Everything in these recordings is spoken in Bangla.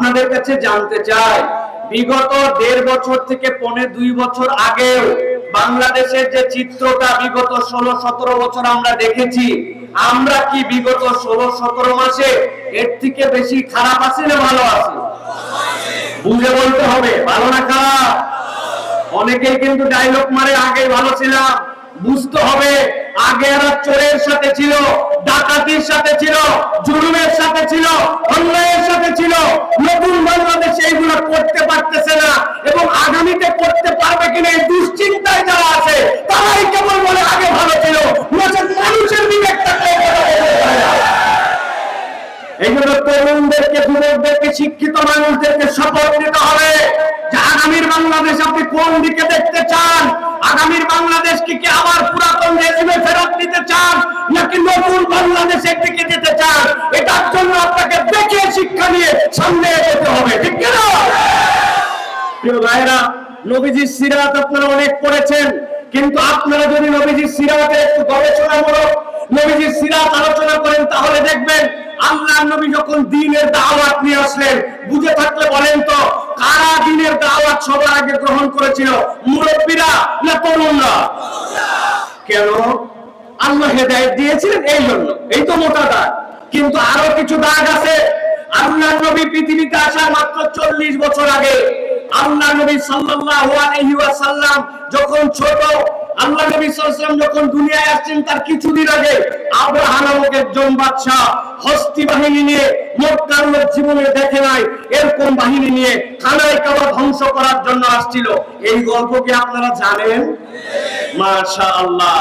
আপনাদের কাছে জানতে চাই, বিগত দেড় বছর থেকে পৌনে দুই বছর আগেও বাংলাদেশের যে চিত্রটা বিগত ষোলো সতেরো বছর আমরা দেখেছি, আমরা কি বিগত ষোলো সতেরো মাসে এর থেকে বেশি খারাপ আছি না ভালো আছি? বুঝে বলতে হবে, ভালো না খারাপ? অনেকেই কিন্তু ডায়লগ মারে আগে ভালো ছিলাম। বুঝতে হবে, আগে এরা চোরের সাথে ছিল, ডাকাতির সাথে ছিল, জুলুমের সাথে ছিল, অন্যায়ের সাথে ছিল। নতুন বাংলাদেশ এইগুলো করতে পারতেছে না এবং আগামীতে করতে পারবে কিনা এই দুশ্চিন্তায় যারা আছে, তারাই কেবল বলে আগে ভালো ছিল। মানুষের বিবেকটা এই তরুণদেরকে, যুবকদেরকে, শিক্ষিত মানুষদেরকে শপথ নিতে হবে যে আগামীর বাংলাদেশ আপনি কোন দিকে দেখতে চান? আগামীর বাংলাদেশকে কি আবার পুরাতন রেজিমে ফেরত দিতে চান নাকি নতুন বাংলাদেশের দিকে যেতে চান? এটার জন্য আপনাকে দেখে শিক্ষা নিয়ে সামনে এগোতে হবে, ঠিক ভাইরা নবীজির সিরাত আপনারা অনেক পড়েছেন, কিন্তু আপনারা যদি নবীজির সিরাতের একটু গবেষণামূলক নবীজির সিরাত আলোচনা করেন, তাহলে দেখবেন আল্লাহ নবী যখন দিনের দাওয়াত নিয়ে আসলেন, বুঝে থাকলে বলেন তো কারা দিনের দাওয়াত সবার আগে গ্রহণ করেছিল মুরব্বীরা না তরুণরা? কেন? আল্লাহ হেদায়ত দিয়েছিলেন এই জন্য। এই তো মোটা দাগ। কিন্তু আরও কিছু দাগ আছে। আল্লাহ নবী পৃথিবীতে আসার মাত্র চল্লিশ বছর আগে আল্লাহ নবী সাল্লাল্লাহু আলাইহি ওয়াসাল্লাম যখন ছোট আল্লাহ নবী যখন দুনিয়ায় আসছেন, তার কিছুদিন আগে নামক একজন হস্তি বাহিনী নিয়ে মক্কার লোক জীবনে দেখে নাই। এরকম বাহিনী নিয়ে খানায় কাবা ধ্বংস করার জন্য আসছিল। এই গল্প কি আপনারা জানেন? মাশা আল্লাহ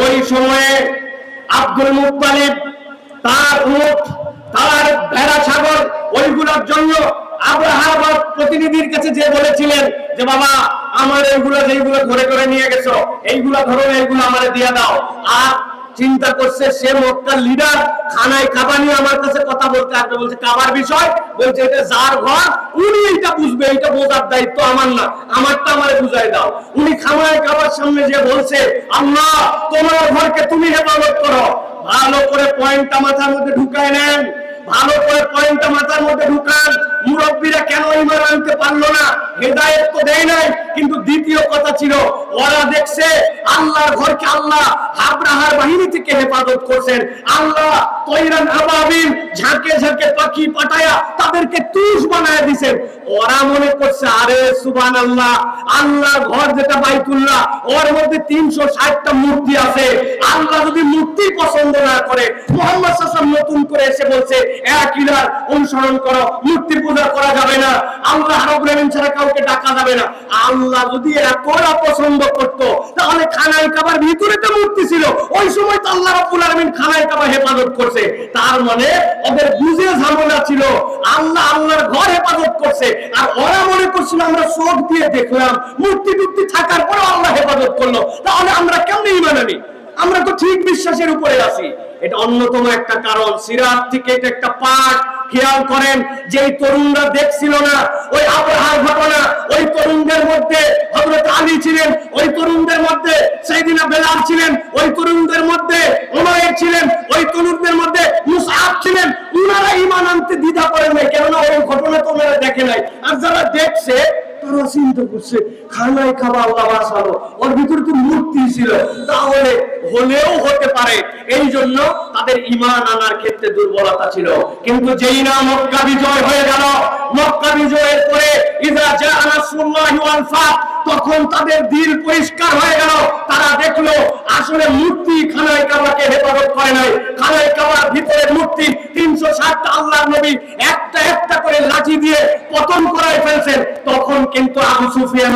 ওই সময়ে আব্দুল মুত্তালিব, তার উট তার ভেড়া ছাগল, ওইগুলোর জন্য আব্রাহাম প্রতিনিধির কাছে যে বলেছিলেন যে, বাবা আমার এইগুলো যেইগুলো ধরে করে নিয়ে গেছো, এইগুলো ধরো, এইগুলো আমার দিয়ে দাও। আর চিন্তা করছে সে মক্কার লিডার খানায় কাবা নিয়ে আমার কাছে কথা বলতে আসবে, বলছে, কাবার বিষয়? বলছে, এটা যার ঘর, উনি এটা বুঝবে এটা বোঝার দায়িত্ব আমার না, আমারটা আমারে বুঝাই দাও। উনি খানায় কাবার সামনে যে বলছে, আল্লাহ, তোমার ঘরকে তুমি হেফাজত করো। ভালো করে পয়েন্টটা মাথার মধ্যে ঢুকায় নেন, ভালো করে পয়েন্টটা মাথার মধ্যে ঢুকান। মুরব্বীরা কেন ইমান আনতে পারল না? হেদায়েত তো দেয় নাই, কিন্তু দ্বিতীয় কথা ছিল, ওরা দেখছে আল্লাহর ঘরকে আল্লাহ আব্রাহার বাহিনী থেকে হেফাজত করছেন। আল্লাহ তৈরান আবাবিল, ঝাঁকে ঝাঁকে পাখি পাঠায়া তাদেরকে তুষ বানায় দিছেন। ওরা মনে করছে, আরে সুবান আল্লাহ আল্লাহর ঘর যেটা বাইতুল্লাহ, ওর মধ্যে তিনশো ষাটটা মূর্তি আছে। আল্লাহ যদি মূর্তি পছন্দ না করে, মোহাম্মদ নতুন করে এসে বলছে এক ইলার অনুসরণ করো মূর্তি পূজা করা যাবে না। আল্লাহ আলামিন ছাড়া কাউকে ডাকা যাবে না। আল্লাহ যদি এতটা পছন্দ করত, তাহলে খানায় কাবার ভিতরে তো মূর্তি ছিল। ওই সময় তো আল্লাহ রাব্বুল আলামিন খানায় কাবা হেফাজত করছে। তার মানে ওদের বুঝে ঝামেলা ছিল। আল্লাহ আল্লাহর ঘর হেফাজত করছে। আর ওরা মনে করছিল, আমরা চোখ দিয়ে দেখলাম, মূর্তি টুর্তি থাকার পরে আল্লাহ হেফাজত করল। তাহলে আমরা কেমনে ইমান আনি? আমরা তো ঠিক বিশ্বাসের উপরে আছি। এটা অন্যতম একটা কারণ। সিরাত থেকে এটা একটা পাঠ। খেয়াল করেন যে তরুণরা দেখছিল না, ওই আবহাওয়ার ঘটনা, ওই তরুণদের মধ্যে হযরত আলী ছিলেন, ওই তরুণদের মধ্যে সাইদিনা বেলাল ছিলেন, ওই তরুণদের মধ্যে উমাইর ছিলেন, ওই তরুণদের মধ্যে মুসআব ছিলেন। উনারা ঈমান আনতে দ্বিধা করেন নাই, কেননা ওই ঘটনা তো ওনারা দেখে নাই। আর যারা দেখছে তারা চিন্তা করছে খানায় খাওয়া আল্লাহ বাঁচালো ওর ভিতরে তো মূর্তি ছিল। তাহলে হলেও হতে পারে। এই জন্য তাদের ইমান আনার ক্ষেত্রে দুর্বলতা ছিল। কিন্তু যেই না মক্কা বিজয় হয়ে গেল, মক্কা বিজয়ের পরে ইদা জা নাসরুল্লাহি ওয়াল তখন তাদের দিল পরিষ্কার হয়ে গেল। তারা দেখল, আসলে মূর্তি খানায় কাবাকে হেফাজত করে নাই। খানায় কাবার ভিতরে মূর্তি, তিনশো ষাটটা আল্লাহ নবী একটা একটা করে লাঠি দিয়ে পতন করায় ফেলছেন। তখন কিন্তু আবু সুফিয়ান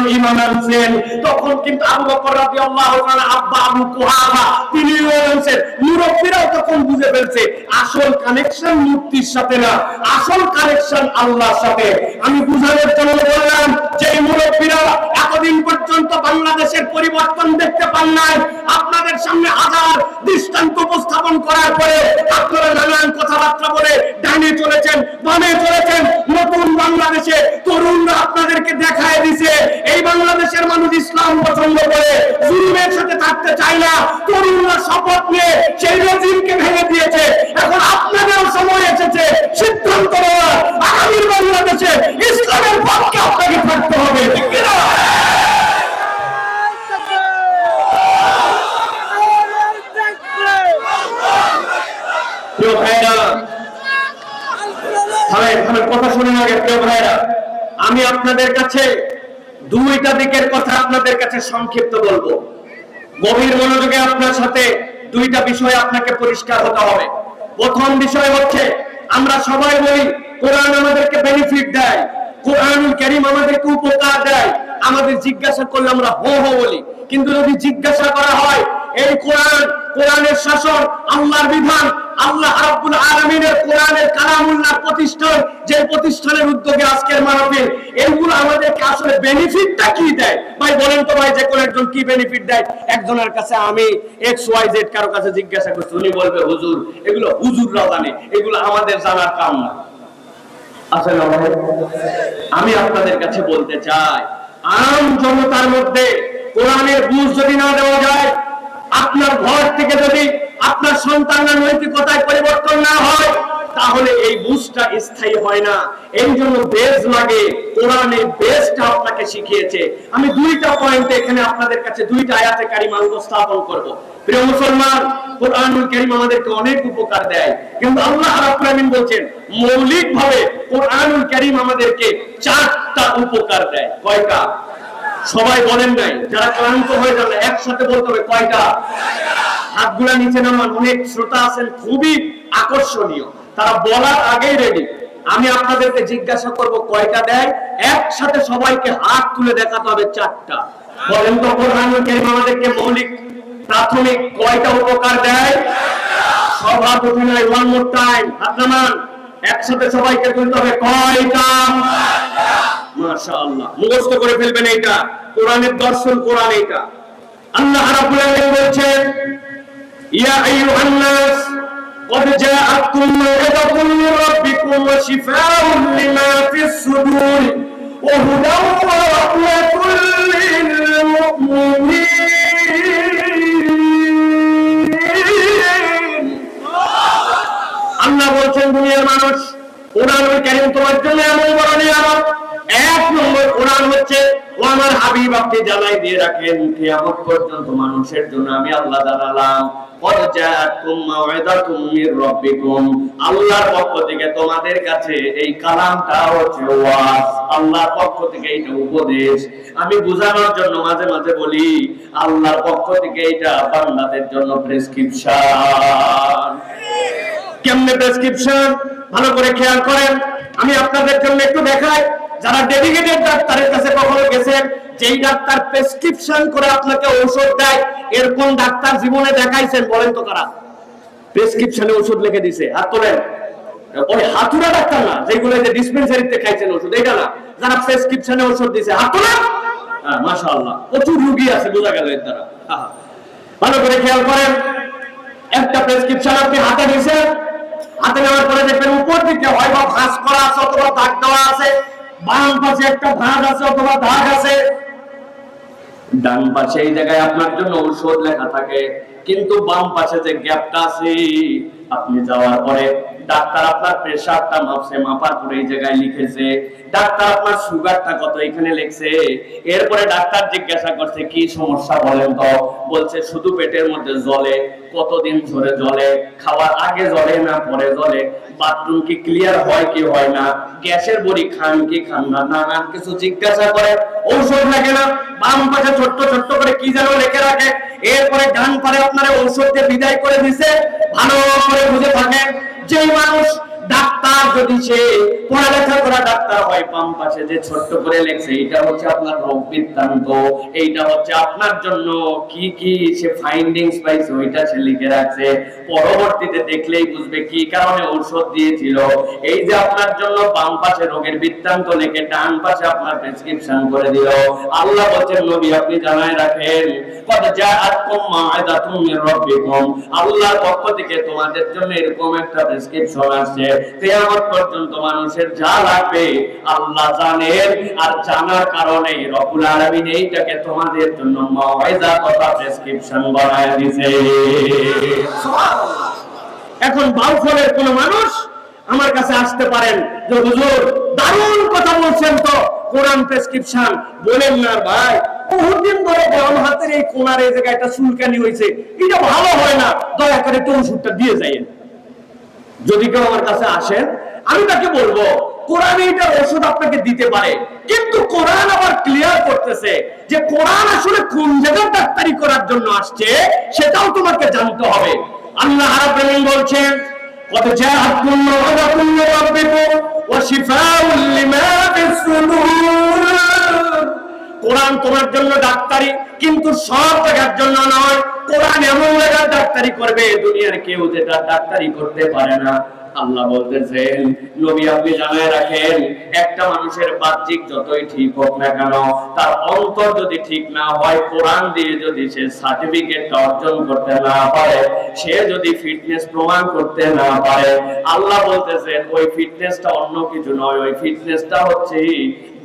আমি বুঝানোর জন্য বললাম যে মুরব্বীরা এতদিন পর্যন্ত বাংলাদেশের পরিবর্তন দেখতে পান নাই। আপনাদের সামনে হাজার দৃষ্টান্ত উপস্থাপন করার পরে আপনারা নানান কথাবার্তা বলে ডানে চলেছেন, বামে চলেছেন। নতুন বাংলাদেশে তরুণরা আপনাদেরকে দেখায় দিছে। এই বাংলাদেশের মানুষ ইসলাম পছন্দ করে, জুলুমের সাথে থাকতে চায় না তরুণরা শপথ নিয়ে সেই রেজিমকে ভেঙে দিয়েছে। এখন আপনাদেরও সময় এসেছে, সিদ্ধান্ত আগামীর বাংলাদেশ ইসলামের পক্ষে আপনাকে থাকতে হবে। আমি আপনাদের কাছে দুইটা দিকের কথা আপনাদের কাছে সংক্ষিপ্ত বলব। গভীর মনোযোগে আপনার সাথে দুইটা বিষয় আপনাকে পরিষ্কার হতে হবে। প্রথম বিষয় হচ্ছে, আমরা সবাই বলি, কোরআন আমাদেরকে বেনিফিট দেয়, কোরআন কারীম আমাদেরকে উপকার দেয়। আমাদের জিজ্ঞাসা করলে আমরা হো হো বলি। কিন্তু যদি জিজ্ঞাসা করা হয়, এই কোরআন কোরআনের শাসন, আল্লাহর বিধান, আল্লাহ রাব্বুল আলামিনের কোরআনের কালামুল্লাহ প্রতিষ্ঠান, যে প্রতিষ্ঠানের উদ্যোগে আজকের মানবিক এইগুলো আমাদেরকে আসলে বেনিফিটটা কি দেয়? ভাই, বলেন তো ভাই, যে কোন একজন কি বেনিফিট দেয়? একজনের কাছে আমি এক্স ওয়াই জেড কারও কাছে জিজ্ঞাসা করছি, উনি বলবে, হুজুর, এগুলো হুজুররা জানে, এগুলো আমাদের জানার কাম না ভাই? আমি আপনাদের কাছে বলতে চাই, আম জনতার মধ্যে কোরআনের বুঝ যদি না দেওয়া যায় আপনার ঘর থেকে যদি আপনার সন্তানের নৈতিকতায় পরিবর্তন না হয়, তাহলে এই বুঝটা স্থায়ী হয় না। এই জন্য বেজ লাগে। কোরআন বেজটা আপনাকে শিখিয়েছে। আমি দুইটা পয়েন্টে এখানে আপনাদের কাছে দুইটা আয়াতে কারিমা উপস্থাপন করব। প্রিয় মুসলমান, কোরআনুল কারীম আমাদেরকে অনেক উপকার দেয়। কিন্তু আল্লাহ রাব্বুল আলামিন বলছেন, মৌলিকভাবে কোরআনুল কারীম আমাদেরকে চারটা উপকার দেয়। কয়টা? সবাই বলেন নাই, যারা ক্লান্ত হয়ে যাবে, একসাথে বলতে হবে কয়টা? হাতগুলা নিচে নামান, অনেক শ্রোতা আছেন, খুবই আকর্ষণীয়। তারা বলার আগেই রেডি আমি আপনাদেরকে জিজ্ঞাসা করব, কয়টা দেয়? একসাথে সবাইকে হাত তুলে দেখাতে হবে চারটা। বলেন তো কোরআনুল আমাদেরকে মৌলিক, প্রাথমিক কয়টা উপকার দেয়? সভাপতি নাই ওয়ান মোর টাইম হাত নামান। একসাথে সবাইকে তুলতে হবে কয়টা? মাশাআল্লাহ মুখস্থ করে ফেলবেন এইটা কোরআনের দর্শন কোরআন এইটা আল্লাহ রাব্বুল আলামিন বলছেন ইয়া আইয়ুহান নাস قد جاءتكم موعظة من ربكم وشفاء لما في الصدور وهدى ورحمة للمؤمنين আল্লাহ বলছেন দুনিয়ার মানুষ কোরআনুল কারীম তোমার জন্য এমন বড় নিয়ামত এক নম্বর কোরআন হচ্ছে, ও আমার হাবিব, আপনি জ্বালাই দিয়ে রাখেন কিয়ামত পর্যন্ত মানুষের জন্য আমি আল্লাহ দাঁড়ালাম আল্লাহর পক্ষ থেকে তোমাদের কাছে এই কালামটা হচ্ছে আল্লাহর পক্ষ থেকে উপদেশ। আমি বোঝানোর জন্য মাঝে মাঝে বলি, আল্লাহর পক্ষ থেকে এটা বান্দাদের জন্য প্রেসক্রিপশন কেমনে প্রেসক্রিপশন ভালো করে খেয়াল করেন। আমি আপনাদের জন্য একটু দেখাই। যারা ডেডিকেটেড ডাক্তারের কাছে কখনো গেছেন, যেই ডাক্তার প্রেসক্রিপশন করে আপনাকে ঔষধ দেয় এরকম ডাক্তার জীবনে দেখাইছেন বলেন তো কারা? প্রেসক্রিপশনে ওষুধ লিখে দিছে, হাত তোলেন। ওই হাতুড়া ডাক্তার না যেগুলো যে ডিসপেন্সারিতে খাইছেন ওষুধ এটা না। যারা প্রেসক্রিপশনে ওষুধ দিছে, হাত তোলেন। হ্যাঁ মাশাআল্লাহ, প্রচুর রুগী আছে, বোঝা গেল এর দ্বারা। ভালো করে খেয়াল করেন, একটা প্রেসক্রিপশন আপনি হাতে নিয়েছেন হাতে নেওয়ার পরে দেখবেন উপর দিকে হয় বা ভাঁজ করা আছে অথবা দাগ দেওয়া আছে বাম পাশে একটা ভাঁজ আছে, অথবা দাগ আছে। ডান পাশে এই জায়গায় আপনার জন্য ঔষধ লেখা থাকে, কিন্তু বাম পাশে যে গ্যাপটা আছে, আপনি যাওয়ার পরে ডাক্তার আপনার প্রেসারটা মাপছে মাপার পরে এই জায়গায় লিখেছে, ডাক্তার আপনার সুগারটা কত এখানে লিখছে। এরপরে ডাক্তার জিজ্ঞাসা করছে, কি সমস্যা বলেন তো? বলছে, শুধু পেটের মধ্যে জলে, কতদিন ধরে জলে, খাওয়ার আগে জলে না পরে জলে? বাথরুম কি ক্লিয়ার হয় কি হয় না? গ্যাসের বড়ি খান কি খান না? নানান কিছু জিজ্ঞাসা করে, ঔষধ লাগে না। বাম পাশে ছোট্ট ছোট্ট করে কি যেন লেখে রাখে। এরপরে ডান পারে আপনারা ঔষধ দিয়ে বিদায় করে দিছে। ভালো করে বুঝে থাকেন যে মানুষ ডাক্তার যদি সে পড়ালেখা করা হয় পাশে যে ছোট্ট করে লেখছে এটা হচ্ছে আপনার এইটা হচ্ছে আপনার জন্য কি কি সে ফাইন্ডিংস পাইছে, ওইটা সে লিখে রাখছে। পরবর্তীতে দেখলেই বুঝবে কি কারণে ঔষধ দিয়েছিল। এই যে আপনার জন্য বাম পাশে রোগের বৃত্তান্ত লিখে ডান পাশে আপনার প্রেসক্রিপশন করে দিল। আল্লাহ বলছেন, নবী, আপনি জানায় রাখেন কত রাব্বিকুম। আল্লাহর পক্ষ থেকে তোমাদের জন্য এরকম একটা প্রেসক্রিপশন পর্যন্ত মানুষের যা লাগবে আল্লাহ জানেন আর জানার কারণে রব্বুল আলামিন এইটাকে তোমাদের জন্য মাওয়াইজা কথা প্রেসক্রিপশন বানায় সুবহানাল্লাহ। এখন বাউফলের কোন মানুষ আমার কাছে আসতে পারেন যে হুজুর দারুণ কথা বলছেন তো, কোরআন প্রেসক্রিপশন বলেন না ভাই, বহুদিন ধরে বাম হাতের এই কোনার এই জায়গায় একটা চুলকানি হয়েছে। এটা ভালো হয় না, দয়া করে তো ওষুধটা দিয়ে যাইয়েন। যদি কেউ আমার কাছে আসেন, আমি তাকে বলব কোরআন এইটার ওষুধ আপনাকে দিতে পারে কিন্তু কোরআন আবার ক্লিয়ার করতেছে যে কোরআন আসলে কোন জায়গায় ডাক্তারি করার জন্য আসছে সেটাও তোমাকে জানতে হবে আল্লাহ রাব্বুল বলছেন قد جاءتكم موعظة من ربكم وشفاء لما في الصدور কোরআন তোমার জন্য ডাক্তারি কিন্তু সব জায়গার জন্য নয় কোরআন এমন জায়গার ডাক্তারি করবে দুনিয়ার কেউ যেটা ডাক্তারি করতে পারে না আল্লাহ বলতেছেন, নবী আপনি জানায় রাখেন, একটা মানুষের বাহ্যিক যতই ঠিক হোক না কেন, তার অন্তর যদি ঠিক না হয়, কোরআন দিয়ে যদি সে সার্টিফিকেট অর্জন করতে না পারে, সে যদি ফিটনেস প্রমাণ করতে না পারে, আল্লাহ বলতেছেন, ওই ফিটনেসটা অন্য কিছু নয়, ওই ফিটনেসটা হচ্ছে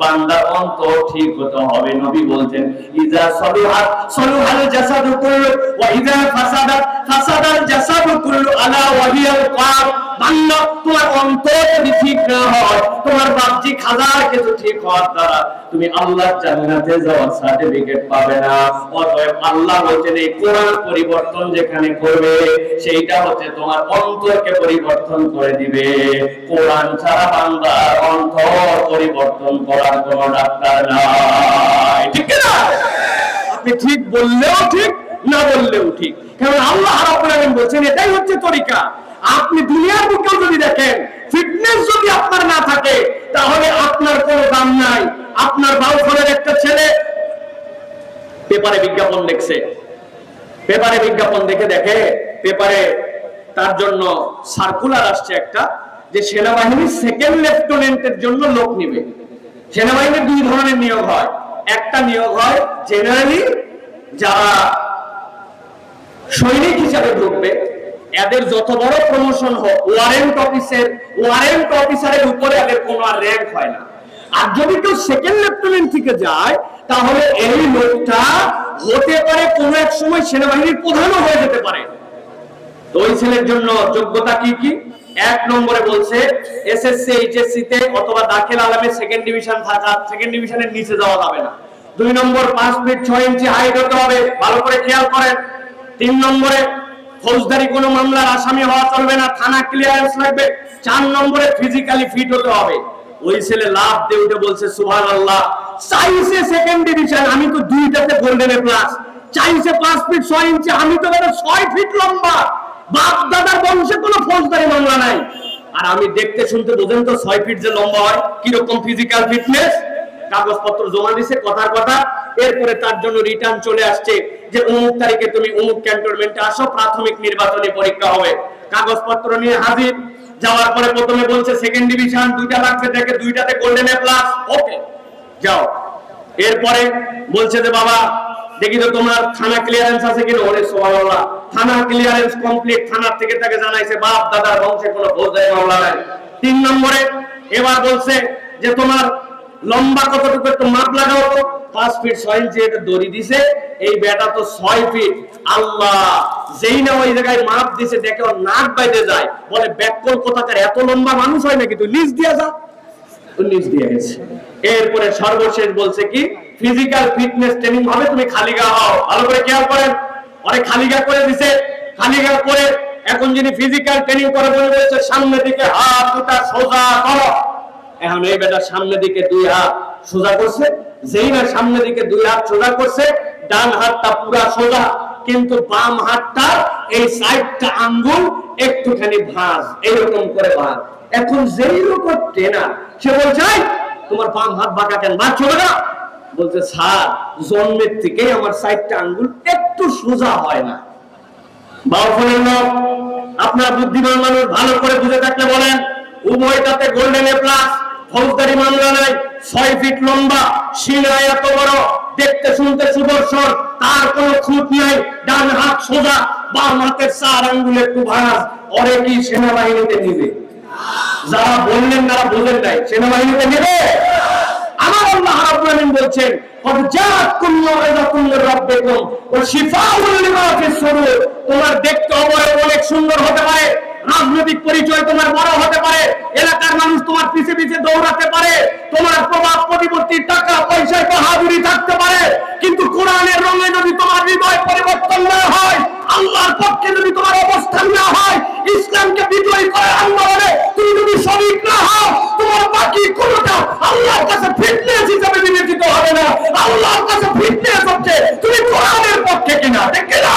বান্দার অন্তর ঠিক হতে হবে। নবী বলছেন, ইজা সলিহাত, সলিহাল জাসাদু কুল্লু, ওয়া ইজা ফাসাদাত, ফাসাদাল জাসাদু কুল্লু আলা ওয়াহিয়াল কাব বান্দা তোমার অন্তর যদি ঠিক না হয়, তোমার ঠিক হওয়ার দ্বারা তুমি জান্নাতে যাওয়ার সার্টিফিকেট পাবে না। অতএব আল্লাহ এই কোরআন পরিবর্তন যেখানে করবে, সেইটা হচ্ছে তোমার অন্তরকে পরিবর্তন করে দিবে। কোরআন ছাড়া অন্তর পরিবর্তন করার ডাক্তার নাই। ঠিক না? আপনি ঠিক বললেও ঠিক, না বললেও ঠিক। কারণ আল্লাহ বলছেন, এটাই হচ্ছে তরিকা। আপনি দুনিয়ার বুকেও যদি দেখেন ফিটনেস যদি আপনার না থাকে, তাহলে আপনার কোনো দাম নাই। আপনার বাউফলের একটা ছেলে পেপারে বিজ্ঞাপন দেখছে। পেপারে বিজ্ঞাপন দেখে দেখে পেপারে তার জন্য সার্কুলার আসছে একটা, যে সেনাবাহিনীর সেকেন্ড লেফটেন্যান্টের জন্য লোক নিবে। সেনাবাহিনীর দুই ধরনের নিয়োগ হয়। একটা নিয়োগ হয় জেনারেলি যারা সৈনিক হিসাবে ঢুকবে এদের যত বড় প্রমোশন হোক ওয়ারেন্ট অফিসের ওয়ারেন্ট অফিসারের উপরে এদের কোনো আর র্যাঙ্ক হয় না। আর যদি কেউ সেকেন্ড লেফটেন্যান্ট থেকে যায়, তাহলে এই লোকটা হতে পারে কোনো এক সময় সেনাবাহিনীর প্রধানও হয়ে যেতে পারে। তো ওই ছেলের জন্য যোগ্যতা কি কি? এক নম্বরে বলছে এসএসসি এইচএসসি তে অথবা দাখিল আলামে সেকেন্ড ডিভিশন থাকা সেকেন্ড ডিভিশনের নিচে যাওয়া যাবে না। দুই নম্বর পাঁচ ফিট ছয় ইঞ্চি হাইট হতে হবে, ভালো করে খেয়াল করেন। তিন নম্বরে ফৌজদারি কোনো মামলার আসামি হওয়া চলবে না, থানা ক্লিয়ারেন্স লাগবে, চার নম্বরে ফিজিক্যালি ফিট হতে হবে। ওই ছেলে লাভ দিয়ে উঠে বলছে সুভান আল্লাহ চাইছে সেকেন্ড ডিভিশন আমি তো দুইটাতে গোল্ডেন প্লাস চাইছে পাঁচ ফিট ছয় ইঞ্চি আমি তো বেরো ছয় ফিট লম্বা। বাপ দাদার বংশে কোনো ফৌজদারি মামলা নাই। আর আমি দেখতে শুনতে বোঝেন তো, ছয় ফিট যে লম্বা হয়, কীরকম ফিজিক্যাল ফিটনেস কাগজপত্র জমা দিছে, কথার কথা। এরপরে তার জন্য রিটার্ন চলে আসছে। যে অমুক তারিখে তুমি অমুক ক্যান্টনমেন্টে আসো, প্রাথমিক নির্বাচনী পরীক্ষা হবে। কাগজপত্র নিয়ে হাজির। যাওয়ার পরে প্রথমে বলছে সেকেন্ড ডিভিশন দুইটা লাগবে দেখে দুইটাতে গোল্ডেন এ প্লাস ওকে যাও। এরপরে বলছে যে, বাবা, দেখি তো তোমার থানা ক্লিয়ারেন্স আছে কিনা? ওরে সোহানুল্লাহ, থানা ক্লিয়ারেন্স কমপ্লিট থানার থেকে তাকে জানাইছে, বাপ, দাদার বংশে কোনো ফৌজদারি মামলা নাই। তিন নম্বরে এবার বলছে যে, তোমার লম্বা কতটুকু একটু মাপ লাগাও তো? পাঁচ ফিট ছয় ইঞ্চি এটা দড়ি দিছে, এই বেটা তো ছয় ফিট। আল্লাহ, যেই না ওই জায়গায় মাপ দিছে, দেখে ওর নাক বাইতে যায়। বলে, ব্যাককল কোথাকার? এত লম্বা মানুষ হয় নাকি? তুই নিচ দিয়া যা। দিয়ে গেছে। এরপরে সর্বশেষ বলছে কি ফিজিক্যাল ফিটনেস ট্রেনিং হবে, তুমি খালি গা হও। ভালো করে খেয়াল করেন। অনেক খালি গা করে দিছে। খালি গা করে এখন যিনি ফিজিক্যাল ট্রেনিং করে বলে সামনের দিকে হাত দুটা সোজা করো। এখন এই বেটা সামনের দিকে দুই হাত সোজা করছে যেই না সামনের দিকে দুই হাত সোজা করছে ডান হাতটা পুরা সোজা কিন্তু বাম হাতটা এই সাইডটা আঙ্গুল একটুখানি ভাঁজ এরকম করে ভাঁজ। এখন যেই লোক ট্রেনার সে বলছে "এই, তোমার বাম হাত বাঁকা কেন? বাদ চলে না? বলছে স্যার জন্মের থেকে আমার সাইডটা আঙ্গুল একটু সোজা হয় না। বাউফলের লোক আপনার বুদ্ধিমান মানুষ ভালো করে বুঝে থাকলে বলেন উভয়টাতে গোল্ডেন এ প্লাস ফৌজদারি মামলা নাই, ছয় ফিট লম্বা সিনায় এত বড়, দেখতে শুনতে সুদর্শন, তার কোনো খুঁত নাই, ডান হাত সোজা, বাম হাতের চার আঙ্গুল একটু ভাঁজ ওরে কি সেনাবাহিনীতে নিবে? যারা বললেন তারা বোঝেন নাই, সেনাবাহিনীতে নেবে? আমার আল্লাহ বলছেন তোমার দেখতে অবয়ব অনেক সুন্দর হতে পারে রাজনৈতিক পরিচয় তোমার বড় হতে পারে, এলাকার মানুষ তোমার পিছে পিছে দৌড়াতে পারে, তোমার প্রভাব প্রতিপত্তি টাকা পয়সায় বাহাদুরি থাকতে পারে। কিন্তু কোরআনের রঙে যদি তোমার হৃদয় পরিবর্তন না হয়, আল্লাহর পক্ষে যদি তোমার অবস্থান না হয়, ইসলামকে বিজয়ী করার আন্দোলনে তুমি যদি শরিক না হও, তোমার বাকি কোনটা আল্লাহর কাছে ফিটনেস হিসেবে বিবেচিত হবে না। আল্লাহর কাছে ফিটনেস হচ্ছে, তুমি কোরআনের পক্ষে কিনা, ঠিক কিনা?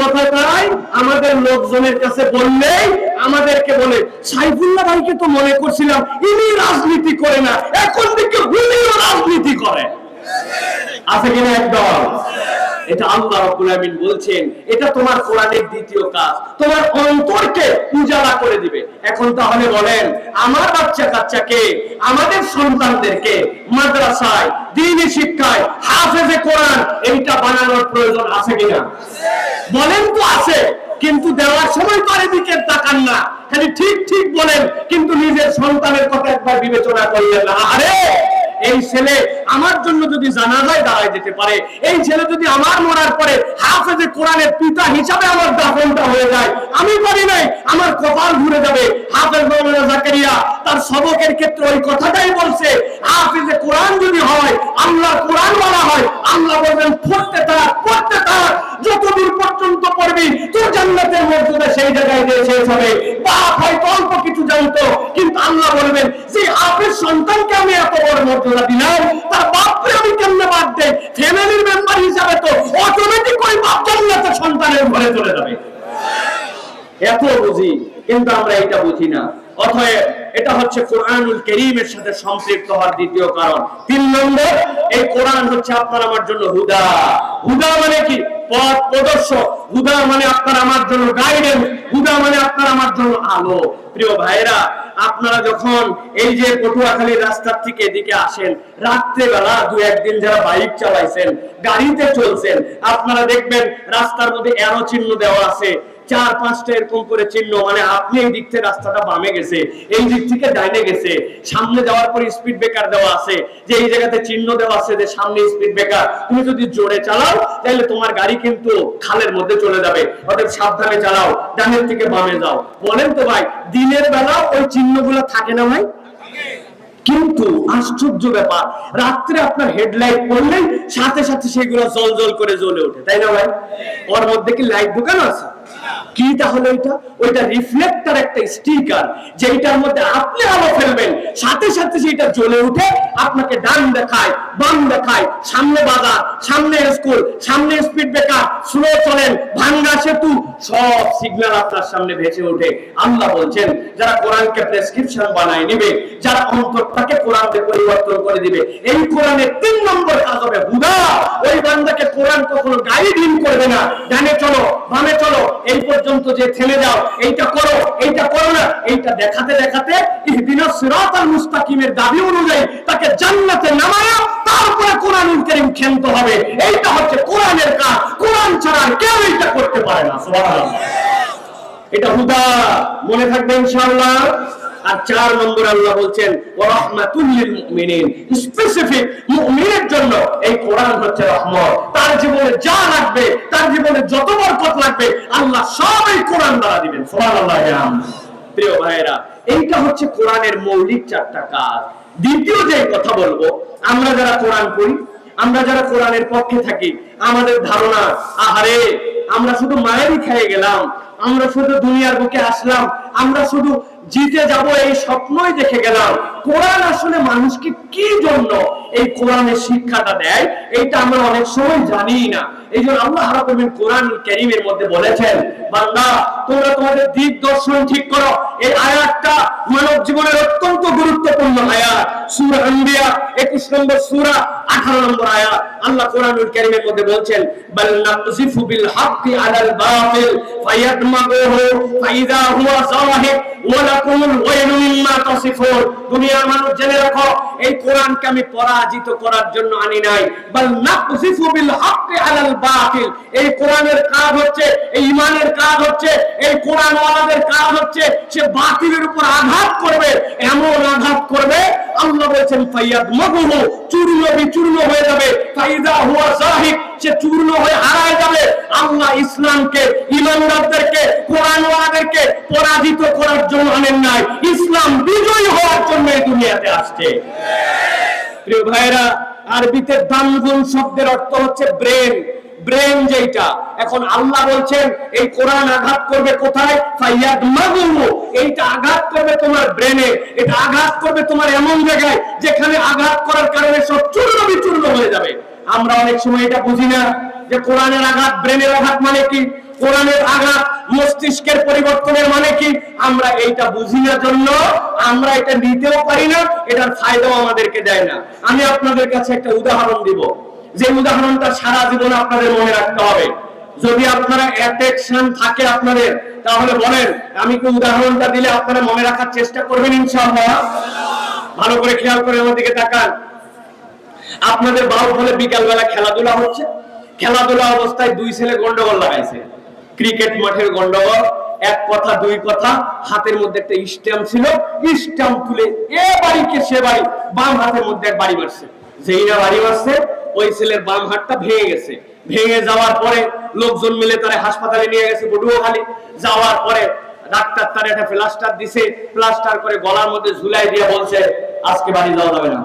কথাটাই আমাদের লোকজনের কাছে বললেই আমাদেরকে বলে, সাইফুল্লাহ ভাইকে তো মনে করছিলাম ইনি রাজনীতি করে না, এখন থেকে উনিও রাজনীতি করে। আছে কিনা একদম এটা আল্লাহ রাব্বুল আমিন বলছেন, এটা তোমার কোরআনের দ্বিতীয় কাজ। তোমার অন্তরকে উজালা করে দিবে। এখন তাহলে বলেন, আমার বাচ্চা কাচ্চাকে আমাদের সন্তানদেরকে মাদ্রাসায় দ্বীনি শিক্ষায়, হাফেজে কোরআন, এইটা বানানোর প্রয়োজন আছে কিনা? বলেন তো আছে, কিন্তু দেওয়ার সময় তো এদিকে তাকান না। খালি ঠিক ঠিক বলেন, কিন্তু নিজের সন্তানের কথা একবার বিবেচনা করলেন না। আরে! এই ছেলে আমার জন্য যদি জানাজায় দাঁড়ায় যেতে পারে, এই ছেলে যদি আমার মরার পরে হাফেজে কোরআনের পিতা হিসাবে আমার দাফনটা হয়ে যায়, আমি পারি নাই, আমার কপাল ঘুরে যাবে। হাফেজ মাওলানা জাকারিয়া তার সবকের ক্ষেত্রে ওই কথাটাই বলছে, হাফেজে কোরআন যদি হয় আল্লাহ কোরআন বলা হয়, আল্লাহ বলবেন ফুটতে যতদূর পড়বি তোর জান্নাতের মর্যাদা সেই জায়গায় গিয়ে শেষ হবে। বাপ হয়তো অল্প কিছু জানতো, কিন্তু আল্লাহ বলবেন, যে আপের সন্তানকে আমি এত বড় মর্যাদা দিলাম, তার বাপকে আমি কেমনে বাদ দেয় ফ্যামিলির মেম্বার হিসাবে তো অটোমেটিক ওই বাপ জান্নাতের সন্তানের ঘরে চলে যাবে। এত বুঝি, কিন্তু আমরা এটা বুঝি না। অতএব এটা হচ্ছে কোরআনুল করিমের সাথে সম্পৃক্ত হওয়ার দ্বিতীয় কারণ। তিন নম্বর, এই কোরআন হচ্ছে আপনার আমার জন্য হুদা। হুদা মানে কি? পথ প্রদর্শক। হুদা মানে আপনার আমার জন্য গাইডেন্স হুদা মানে আপনার আমার জন্য আলো। প্রিয় ভাইরা আপনারা যখন এই যে পটুয়াখালীর রাস্তার থেকে এদিকে আসেন, রাত্রেবেলা দু একদিন যারা বাইক চালাইছেন, গাড়িতে চলছেন, আপনারা দেখবেন রাস্তার মধ্যে এরো চিহ্ন দেওয়া আছে। চার পাঁচটা এরকম করে চিহ্ন মানে আপনি এই দিক থেকে রাস্তাটা বামে গেছে, এই দিক থেকে ডাইনে গেছে, সামনে যাওয়ার পর স্পিড ব্রেকার দেওয়া আছে, যে এই জায়গাতে চিহ্ন দেওয়া আছে যে সামনে স্পিড ব্রেকার তুমি যদি জোরে চালাও, তাহলে তোমার গাড়ি কিন্তু খালের মধ্যে চলে যাবে অতএব সাবধানে চালাও, ডানের থেকে বামে যাও। বলেন তো ভাই, দিনের বেলা ওই চিহ্নগুলো থাকে না ভাই? কিন্তু আশ্চর্য ব্যাপার, রাত্রে আপনার হেডলাইট পড়লেই সাথে সাথে সেগুলো জল জল করে জ্বলে ওঠে, তাই না ভাই? ওর মধ্যে কি লাইট ঢুকানো আছে? কি তাহলে এটা? ওইটা রিফ্লেক্টর একটা স্টিকার যেটার মধ্যে আপনি আলো ফেলবেন। সাথে সাথে সেটা জ্বলে উঠে আপনাকে ডান দেখায়, বাম দেখায়, সামনে বাজার সামনে স্কুল সামনে স্পিড ব্রেকার স্লো চলেন, ভাঙ্গা সেতু, সব সিগন্যাল আপনার সামনে ভেসে ওঠে। আল্লাহ বলছেন, যারা কোরআনকে প্রেসক্রিপশন বানায় নিবে, যারা অন্তরটাকে কোরআনকে পরিবর্তন করে দিবে, এই কোরআনের তিন নম্বর কাজ হবে হুদা। ওই বান্দাকে কোরআন কখনো গাইডিং করবে না। ডানে চলো, বামে চলো, এই পর্যন্ত যে ঠেলে যাও, এইটা করো এইটা করো না, এইটা দেখাতে দেখাতে ইহদিনা সিরাতাল মুস্তাকিমের দাবি অনুযায়ী তাকে জান্নাতে নামায়া তারপরে কোরআনুল কারীম খেলতে হবে। এইটা হচ্ছে কোরআনের কাজ। কোরআন ছাড়া কেউ এইটা করতে পারে না। সুবহানাল্লাহ। এটা হুদা। মনে থাকবে ইনশাআল্লাহ। আর চার নম্বর আল্লাহ বলছেন ওয়া রাহমাতুল লিল মুমিনিন স্পেসিফিক মুমিনের জন্য এই কোরআন হচ্ছে রহমত। তার জীবনে যা লাগবে, তার জীবনে যত বরকত লাগবে, আল্লাহ সব এই কোরআন দ্বারা দিবেন। সুবহানাল্লাহ প্রিয় ভাইয়েরা, এইটা হচ্ছে কোরআনের মৌলিক চারটা কাজ। দ্বিতীয় যে কথা বলব, আমরা যারা কোরআন পড়ি, আমরা যারা কোরআনের পক্ষে থাকি, আমাদের ধারণা, আহারে, আমরা শুধু মায়েরই খেয়ে গেলাম, আমরা শুধু দুনিয়ার বুকে আসলাম, আমরা শুধু জিতে যাব এই স্বপ্নই দেখে গেলাম। কোরআন আসলে মানুষকে কি জন্য এই কোরআনের শিক্ষাটা দেয়, এইটা আমরা অনেক সময় জানি না। এই জন্য আল্লাহ রাব্বুল কোরআন কারীমের মধ্যে বলেছেন, বান্দা, তোমরা তোমাদের দিক দর্শন ঠিক করো। এই আয়াতটা মানব জীবনের অত্যন্ত গুরুত্বপূর্ণ আয়াত। সূরা আম্বিয়া 21 নম্বর সূরা 18 নম্বর আয়াত। আল্লাহ কোরআনুল কারীমের মধ্যে বলছেন, বাল নাকযিফু বিল হাক্কি আলাল বাতিল ফায়াদমাগুহু ফাইদা হুয়া যাহিক ওয়া লাকুমুল ওয়াইলু মিম্মা তাসিফুন। দুনিয়ার মানুষ জেনে রাখো, এই কোরআনকে আমি পরাজিত করার জন্য আনি নাই। বাল নাকযিফু বিল হাক্কি আলাল বাতিল, এই কোরআনের কাজ হচ্ছে, এই ঈমানের কাজ হচ্ছে, এই কোরআন ওয়ালাদের কাজ হচ্ছে, সে বাতিলের উপর আঘাত করবে, এমন আঘাত করবে, আল্লাহ বলেছেন ফাইয়াদ মগুহু চূর্ণ বিচূর্ণ হয়ে যাবে। পরাজিত করার জন্য আনেন নাই। ইসলাম বিজয়ী হওয়ার জন্য এই দুনিয়াতে আসছে। প্রিয় ভাইরা আরবিতে দামগুন শব্দের অর্থ হচ্ছে ব্রেন। ব্রেন যেটা এখন আল্লাহ বলছেন, এই কোরআন আঘাত করবে কোথায়? এইটা আঘাত করবে তোমার ব্রেনে। এটা আঘাত করবে তোমার এমন জায়গায় যেখানে আঘাত করার কারণে সব চূর্ণ বিচূর্ণ হয়ে যাবে। আমরা অনেক সময় এটা বুঝি না যে কোরআনের আঘাত, ব্রেনের আঘাত মানে কি? কোরআনের আঘাত মস্তিষ্কের পরিবর্তনের মানে কি? আমরা এইটা বুঝি না জন্য আমরা এটা নিতেও পারি না, এটার ফায়দাও আমাদেরকে দেয় না। আমি আপনাদের কাছে একটা উদাহরণ দিব। যে উদাহরণটা সারা জীবন আপনাদের মনে রাখতে হবে। যদি আপনারা অ্যাটেকশন থাকে আপনাদের, তাহলে বলেন, আমি কি উদাহরণটা দিলে আপনারা মনে রাখার চেষ্টা করবেন ইনশাআল্লাহ? ভালো করে খেয়াল করে আমার দিকে তাকান। আপনাদের বাউ ফলে বিকাল বেলা খেলাধুলা হচ্ছে। খেলাধুলা অবস্থায় দুই ছেলে গন্ডগোল লাগাইছে। ক্রিকেট মাঠের গন্ডগোল, এক কথা, দুই কথা, হাতের মধ্যে একটা স্ট্যাম্প ছিল। স্ট্যাম্প তুলে এ বাড়িকে সে বাড়ি, বাম হাতের মধ্যে এক বাড়ি মারছে। যেই না বাড়ি মারছে, ওই ছেলের বাম হাতটা ভেঙে গেছে। ভেঙে যাওয়ার পরে লোকজন মিলে তারা হাসপাতালে নিয়ে গেছে বটুয়াখালী যাওয়ার পরে ডাক্তার তার একটা প্লাস্টার দিছে। প্লাস্টার করে গলার মধ্যে ঝুলাই দিয়ে বলছে, আজকে বাড়ি যাওয়া যাবে না।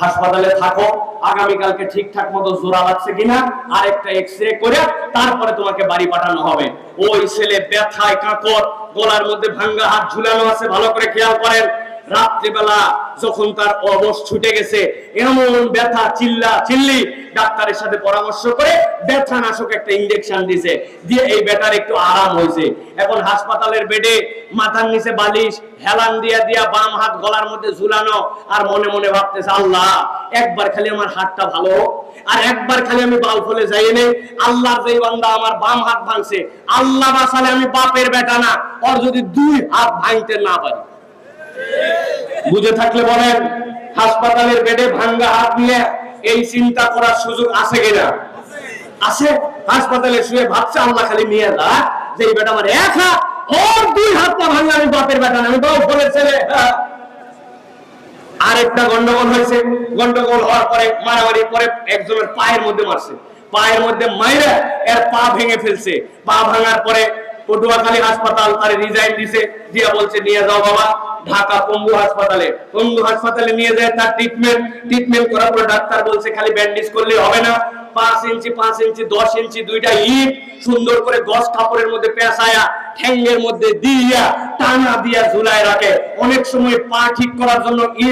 হাসপাতালে থাকো, আগামীকালকে ঠিকঠাক মতো জোড়া লাগছে কিনা আর একটা এক্স রে করে তারপরে তোমাকে বাড়ি পাঠানো হবে। ওই ছেলে ব্যথায় কাঁকর, গলার মধ্যে ভাঙ্গা হাত ঝুলানো আছে, ভালো করে খেয়াল করেন। রাত্রিবেলা যখন তার অবশ ছুটে গেছে, এমন ব্যথা, চিল্লা, চিল্লি ডাক্তারের সাথে পরামর্শ করে ব্যথা নাশক একটা ইঞ্জেকশন দিছে। দিয়ে এই বেটার একটু আরাম হয়েছে। এখন হাসপাতালের বেডে মাথার নিচে বালিশ, হেলান দিয়া দিয়া বাম হাত গলার মধ্যে ঝুলানো, আর মনে মনে ভাবতেছে, আল্লাহ, একবার খালি আমার হাতটা ভালো আর একবার খালি আমি বাল ফলে যাই নেই আল্লাহর যেই বান্দা আমার বাম হাত ভাঙছে, আল্লাহ বাসালে আমি বাপের বেটা না, ওর যদি দুই হাত ভাঙতে না পারি। বুঝে থাকলে বলেন, হাসপাতালের বেডে ভাঙ্গা হাত নিয়ে এই চিন্তা করার সুযোগ আছে কিনা? আছে। হাসপাতালে শুয়ে ভাবছে, আল্লাহ খালি নিয়ে যা যে এই বেটা আমার এক হাত, ওর দুই হাত না ভাঙলে আমি বাপের বেটা না, আমি বাপ বলে ছেলে। আরেকটা গন্ডগোল হয়েছে। গন্ডগোল হওয়ার পরে, মারামারি পরে একজনের পায়ের মধ্যে মারছে। পায়ের মধ্যে মাইরা এর পা ভেঙে ফেলছে। পা ভাঙার পরে পটুয়াখালী হাসপাতাল তারে রিজাইন দিছে। দিয়া বলছে, নিয়ে যাও বাবা। ঢাকা পঙ্গু হাসপাতালে। পঙ্গু হাসপাতালে নিয়ে যায় তার ট্রিটমেন্ট ট্রিটমেন্ট করার পর ডাক্তার বলছে, খালি ব্যান্ডেজ করলে হবে না। পাঁচ ইঞ্চি পাঁচ ইঞ্চি, দশ ইঞ্চি দুইটা ইট সুন্দর করে গছ কাপড়ের মধ্যে পেঁচায়া ঠ্যাঙ্গের মধ্যে দিয়া টানা দিয়া ঝুলায় রাখে। অনেক সময় পা ঠিক করার জন্য ইট